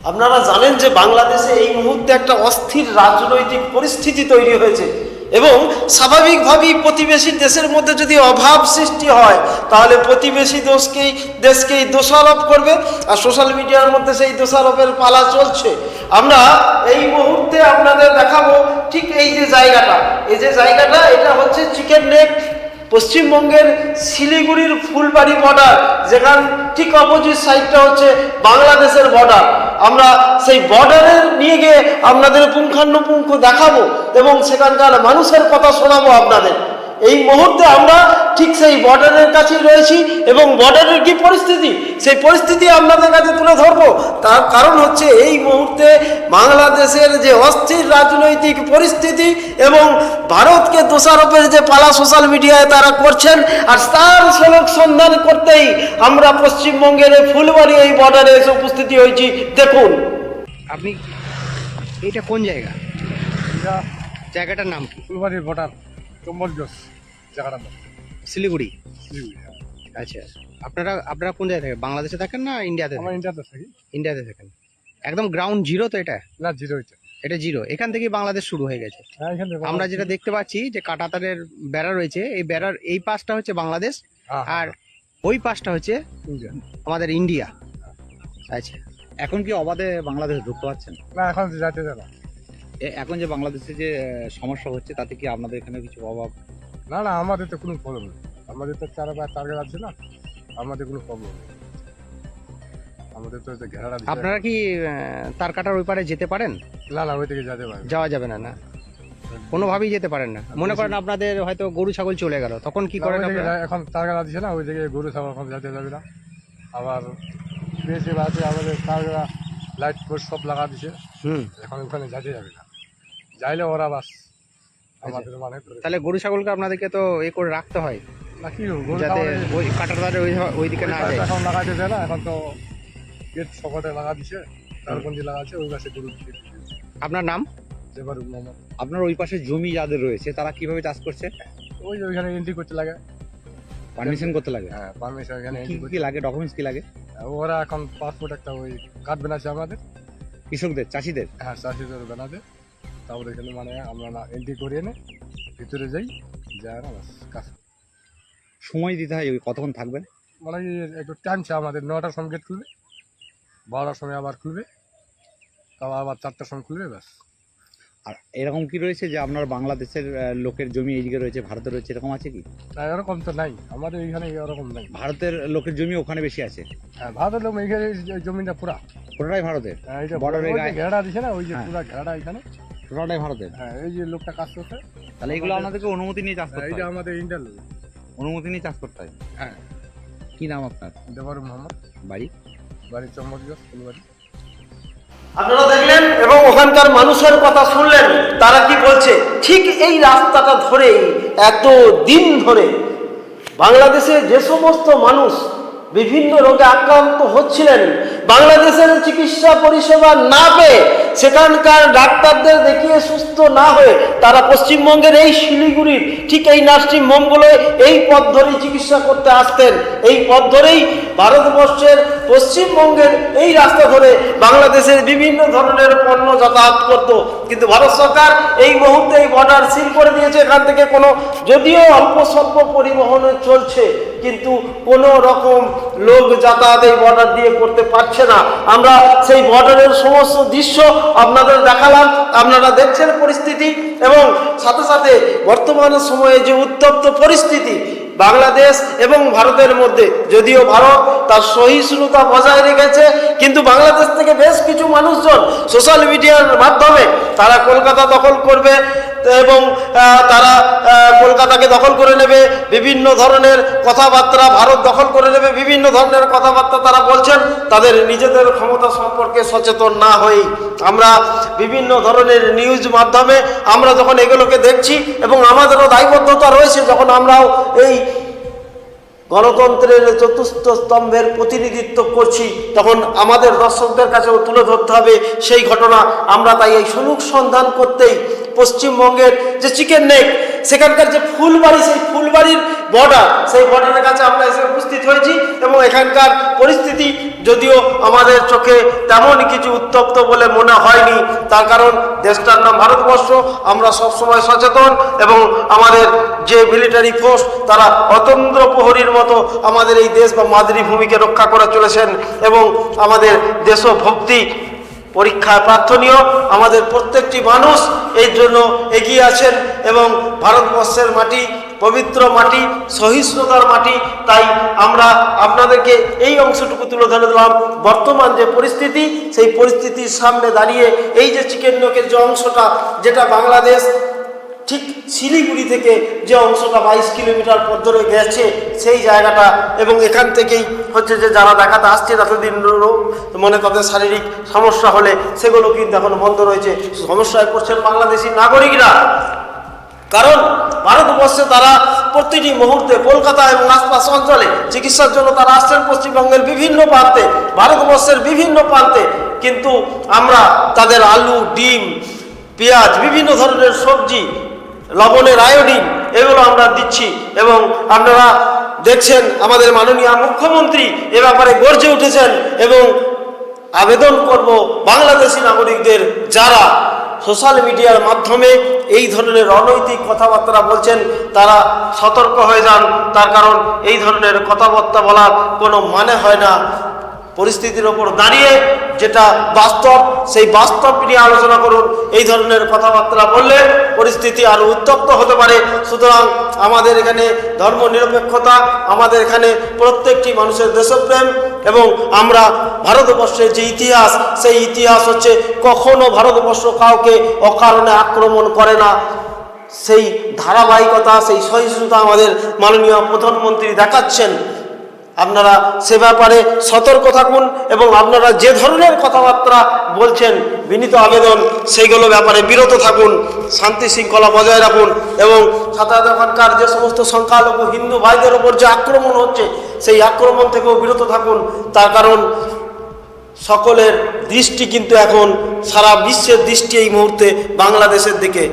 আপনারা জানেন যে বাংলাদেশে এই মুহূর্তে একটা অস্থির রাজনৈতিক পরিস্থিতি তৈরি হয়েছে এবং স্বাভাবিকভাবেই প্রতিবেশী দেশের মধ্যে যদি অভাব সৃষ্টি হয়, তাহলে প্রতিবেশী দোষকেই দেশকেই দোষারোপ করবে আর সোশ্যাল মিডিয়ার মধ্যে সেই দোষারোপের পালা চলছে। আমরা এই মুহূর্তে আপনাদের দেখাবো ঠিক এই যে জায়গাটা। এই যে জায়গাটা, এটা হচ্ছে চিকেন নেক পশ্চিমবঙ্গের শিলিগুড়ির ফুলবাড়ি বর্ডার যেখান ঠিক অপোজিট সাইডটা হচ্ছে বাংলাদেশের বর্ডার আমরা সেই বর্ডারে নিয়ে গিয়ে আপনাদের পুঙ্খানুপুঙ্খ দেখাবো এবং সেখানকার মানুষের কথা শোনাবো আপনাদের। এই মুহূর্তে আমরা ঠিক সেই বর্ডারের কাছেই রয়েছি এবং বর্ডারের কি পরিস্থিতি? সেই পরিস্থিতি আপনাদের কাছে তুলে ধরবো। তার কারণ হচ্ছে এই মুহূর্তে বাংলাদেশের যে অস্থির রাজনৈতিক পরিস্থিতি এবং ভারতকে দোষারোপের যে পালা সোশ্যাল মিডিয়ায় তারা করছেন আর তার সড়ক সন্ধান করতেই আমরা পশ্চিমবঙ্গের ফুলবাড়ি এই বর্ডারে এসে উপস্থিতি হয়েছি। দেখুন। আপনি এটা কোন জায়গা? জায়গাটার নাম ফুলবাড়ির ভোটার চম্বল জোস জায়গাটা শিলিগুড়ি? শিলিগুড়ি, হ্যাঁ। আচ্ছা। আপনারা আপনারা কোন জায়গায় থাকেন? বাংলাদেশে থাকেন না ইন্ডিয়াতে আমরা ইন্ডিয়াতে থাকি। ইন্ডিয়াতে থাকেন। একদম গ্রাউন্ড জিরো তো এটা? না জিরো এটা জিরো এখান থেকেই বাংলাদেশ শুরু হয়ে গেছে। হ্যাঁ থেকে আমরা যেটা দেখতে পাচ্ছি যে কাটাতারের বেড়া রয়েছে। এই বেড়ার এই পাশটা হচ্ছে বাংলাদেশ হ্যাঁ, আর ওই পাশটা হচ্ছে আমাদের ইন্ডিয়া। আচ্ছা। এখন কি অবাধে বাংলাদেশ ঢুকতে পারছেন না? এখন এ- এখন যে বাংলাদেশে যে সমস্যা হচ্ছে তাতে কি আপনাদের এখানে কিছু অভাব না না আমাদের তো কোনো প্রবলেম নেই। আমাদের তো চার বা টার্গেট আছে না আমাদের কোনো প্রবলেম নেই। আমাদের তো দিছে। আপনারা কি তার কাটার ওই পারে যেতে পারেন? না না ওই থেকে যেতে পারবে যাওয়া যাবে না না? কোনোভাবেই যেতে পারেন না। মনে করেন আপনাদের হয়তো গরু ছাগল চলে গেল তখন কি করেন এখন টার্গেট দিছে না ওই থেকে গরু ছাগল এখন যেতে যাবে না। আবার বেশি আছে আমাদের টার্গেট লাইট পোস্ট সব লাগা দিছে। হুম। এখন ওখানে যেতে যাবে না। যাইলে ওরা বাস। আমাদের মানে তাহলে গরু ছাগলকে আপনাদেরকে তো এ করে রাখতে হয়। যাতে ওই কাটার ধারে ওই ওই দিকে না যায়। এখন লাগাইতে দেয় না এখন তো গেট সকটে লাগা দিছে তারপঞ্জি লাগাচ্ছে ওই গাছে গরু আপনার নাম? মোহাম্মদ। আপনার ওই পাশে জমি যাদের রয়েছে তারা কীভাবে চাষ করছে? ওই যে ওইখানে এন্ট্রি করতে লাগে। পারমিশন করতে লাগে? হ্যাঁ পারমিশন এখানে কি লাগে। ডকুমেন্টস কি লাগে? ওরা এখন পাসপোর্ট একটা ওই কার্ড বানাচ্ছে আমাদের। কৃষকদের চাষিদের? হ্যাঁ চাষিদের বানাতে তারপরে এখানে মানে আমরা না এন্ট্রি করিয়ে এনে ভিতরে যাই যাই না কাজ। সময় দিতে হয় ওই কতক্ষণ থাকবেন মানে একটু টাইম আছে আমাদের নটার সময় গেট খুলবে বারোটার সময় আবার খুলবে তারপর আবার চারটার সময় খুলবে ব্যাস। আর এরকম কি রয়েছে যে আপনার বাংলাদেশের লোকের জমি এইদিকে রয়েছে ভারতে রয়েছে এরকম আছে কি? না এরকম তো নাই আমাদের এইখানে এরকম নাই। ভারতের লোকের জমি ওখানে বেশি আছে? হ্যাঁ ভারতের লোক এইখানে জমিটা পুরা। পুরোটাই ভারতের? হ্যাঁ। ঘেরাটা দিছে না ওই যে হ্যাঁ। পুরা ঘেরাটা এখানে পুরোটাই ভারতের? হ্যাঁ এই যে লোকটা কাজ করতে তাহলে এগুলো আপনাদেরকে অনুমতি নিয়ে চাষ হ্যাঁ, করতে হয়। আমাদের ইন্ডিয়ার অনুমতি নিয়ে চাষ করতে হয়? হ্যাঁ। কি নাম আপনার? দেবার মোহাম্মদ। বাড়ি? বাড়ির চম্মদিগঞ্জ ফুলবাড়ি। আপনারা দেখলেন এবং ওখানকার মানুষের কথা শুনলেন তারা কি বলছে? ঠিক এই রাস্তাটা ধরেই এত দিন ধরে বাংলাদেশে যে সমস্ত মানুষ বিভিন্ন রোগে আক্রান্ত হচ্ছিলেন বাংলাদেশের চিকিৎসা পরিষেবা না পেয়ে সেখানকার ডাক্তারদের দেখিয়ে সুস্থ না হয়ে তারা পশ্চিমবঙ্গের এই শিলিগুড়ির ঠিক এই নার্সিং হোমগুলোয় এই পথ ধরেই চিকিৎসা করতে আসতেন। এই পথ ধরেই ভারতবর্ষের পশ্চিমবঙ্গের এই রাস্তা ধরে বাংলাদেশের বিভিন্ন ধরনের পণ্য যাতায়াত করত। কিন্তু ভারত সরকার এই মুহূর্তে এই বর্ডার সিল করে দিয়েছে। এখান থেকে কোনো, যদিও অল্প স্বল্প পরিবহনে চলছে, কিন্তু কোনো রকম লোক যাতায়াত এই বর্ডার দিয়ে করতে পারছে না। আমরা সেই বর্ডারের সমস্ত দৃশ্য আপনাদের দেখালাম। আপনারা দেখছেন পরিস্থিতি এবং সাথে সাথে বর্তমান সময়ে যে উত্তপ্ত পরিস্থিতি বাংলাদেশ এবং ভারতের মধ্যে। যদিও ভারত তার সহিষ্ণুতা বজায় রেখেছে, কিন্তু বাংলাদেশ থেকে বেশ কিছু মানুষজন সোশ্যাল মিডিয়ার মাধ্যমে তারা কলকাতা দখল করবে এবং তারা কলকাতাকে দখল করে নেবে। বিভিন্ন ধরনের কথাবার্তা ভারত দখল করে নেবে। বিভিন্ন ধরনের কথাবার্তা তারা বলছেন। তাদের নিজেদের ক্ষমতা সম্পর্কে সচেতন না হয়েই আমরা বিভিন্ন ধরনের নিউজ মাধ্যমে আমরা যখন এগুলোকে দেখছি এবং আমাদেরও দায়বদ্ধতা রয়েছে, যখন আমরাও এই গণতন্ত্রের চতুর্থ স্তম্ভের প্রতিনিধিত্ব করছি, তখন আমাদের দর্শকদের কাছেও তুলে ধরতে হবে। সেই ঘটনা আমরা তাই এই সুলুক সন্ধান করতেই পশ্চিমবঙ্গের যে চিকেন নেক, সেখানকার যে ফুলবাড়ি, সেই ফুলবাড়ির বর্ডার সেই বর্ডারের কাছে আমরা এসে উপস্থিত হয়েছি এবং এখানকার পরিস্থিতি যদিও আমাদের চোখে তেমন কিছু উত্তপ্ত বলে মনে হয়নি, তার কারণ দেশটার নাম ভারতবর্ষ, আমরা সবসময় সচেতন এবং আমাদের যে মিলিটারি ফোর্স তারা অতন্দ্র প্রহরীর মতো আমাদের এই দেশ বা মাতৃভূমিকে রক্ষা করে চলেছেন এবং আমাদের দেশভক্তি পরীক্ষায় প্রার্থনীয়। আমাদের প্রত্যেকটি মানুষ এই জন্য এগিয়ে আছেন এবং ভারতবর্ষের মাটি, পবিত্র মাটি, সহিষ্ণুতার মাটি। তাই আমরা আপনাদেরকে এই অংশটুকু তুলে ধরে দিলাম। বর্তমান যে পরিস্থিতি, সেই পরিস্থিতির সামনে দাঁড়িয়ে এই যে চিকেন নকের যে অংশটা, যেটা বাংলাদেশ ঠিক শিলিগুড়ি থেকে যে অংশটা বাইশ কিলোমিটার পর ধরে গেছে, সেই জায়গাটা এবং এখান থেকেই হচ্ছে যে যারা দেখাতে আসছে এতদিন মানে তাদের শারীরিক সমস্যা হলে সেগুলো কিন্তু এখন বন্ধ রয়েছে। সমস্যায় পড়ছেন বাংলাদেশি নাগরিকরা। কারণ ভারতবর্ষে তারা প্রতিটি মুহূর্তে কলকাতা এবং আশপাশ অঞ্চলে চিকিৎসার জন্য তারা আসছেন পশ্চিমবঙ্গের বিভিন্ন প্রান্তে, ভারতবর্ষের বিভিন্ন প্রান্তে। কিন্তু আমরা তাদের আলু, ডিম, পেঁয়াজ, বিভিন্ন ধরনের সবজি লবণের আয়োডিন এগুলো আমরা দিচ্ছি। এবং আপনারা দেখছেন আমাদের মাননীয় মুখ্যমন্ত্রী এ ব্যাপারে গর্জে উঠেছেন এবং আবেদন করব বাংলাদেশি নাগরিকদের যারা সোশ্যাল মিডিয়ার মাধ্যমে এই ধরনের অনৈতিক কথাবার্তা বলছেন, তারা সতর্ক হয়ে যান। তার কারণ এই ধরনের কথাবার্তা বলার কোনো মানে হয় না। পরিস্থিতির ওপর দাঁড়িয়ে যেটা বাস্তব, সেই বাস্তব নিয়ে আলোচনা করুন। এই ধরনের কথাবার্তা বললে পরিস্থিতি আরও উত্তপ্ত হতে পারে। সুতরাং আমাদের এখানে ধর্ম নিরপেক্ষতা, আমাদের এখানে প্রত্যেকটি মানুষের দেশপ্রেম এবং আমরা ভারতবর্ষের যে ইতিহাস, সেই ইতিহাস হচ্ছে কখনো ভারতবর্ষ কাউকে অকারণে আক্রমণ করে না। সেই ধারাবাহিকতা, সেই সহিষ্ণুতা আমাদের মাননীয় প্রধানমন্ত্রী দেখাচ্ছেন। আপনারা সে ব্যাপারে সতর্ক থাকুন এবং আপনারা যে ধরনের কথাবার্তা বলছেন, বিনীত আবেদন সেইগুলো ব্যাপারে বিরত থাকুন, শান্তি শৃঙ্খলা বজায় রাখুন এবং সাথে সাথে যে সমস্ত সংখ্যালঘু হিন্দু ভাইদের ওপর যে আক্রমণ হচ্ছে, সেই আক্রমণ থেকেও বিরত থাকুন। তার কারণ সকলের দৃষ্টি কিন্তু এখন সারা বিশ্বের দৃষ্টি এই মুহূর্তে বাংলাদেশের দিকে।